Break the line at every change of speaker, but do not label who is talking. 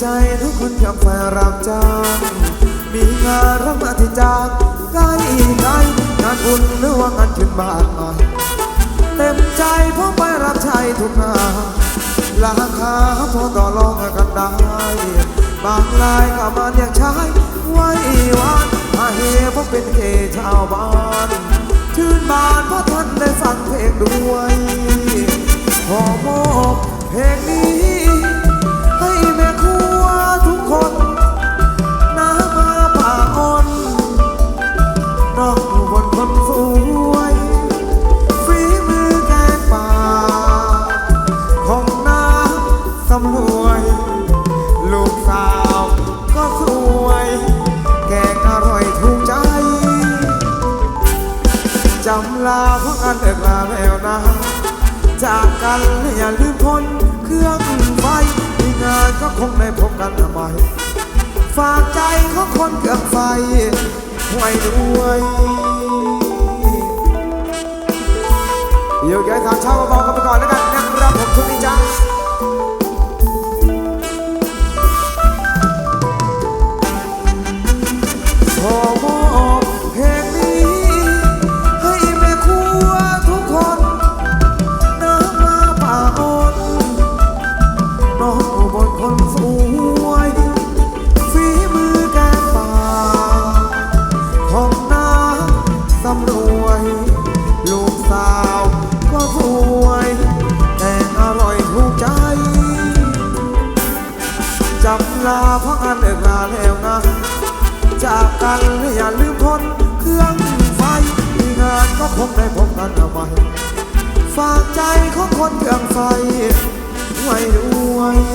ใจทุกคนกับแฟนรับจ้างมีงานรับมาที่จากใกล้ไกลงานบุญหรือว่างานขึ้นบ้านหม่เต็มใจเพราะไปรับใช้ทุกงานราคาพอต่อรองกันได้บางรายก็มาเรียกใชายไว้วันอาเฮเพราะเป็นเกชาวบ้านชื่นบานเพราะท่านได้ฟังเพลงด้วย สำรวย ลูกสาวก็สวย แกงอร่อยถูกใจ จำลาเพราะงานเลิกลาแล้วนะ จากกันอย่าลืมคนเครื่องไฟมีงานก็คงได้พบกันใหม่ฝากใจของคนเครื่องไฟไว้ด้วยเดี๋ยวย้ายทางเช่าเบา จำลาเพราะงานเลิกลาแล้วนะ จากกันอย่าลืมพ้นเครื่องไฟมีงานก็คงได้พบกันเอาไว้ฝากใจของคนเครื่องไฟไว้ด้วย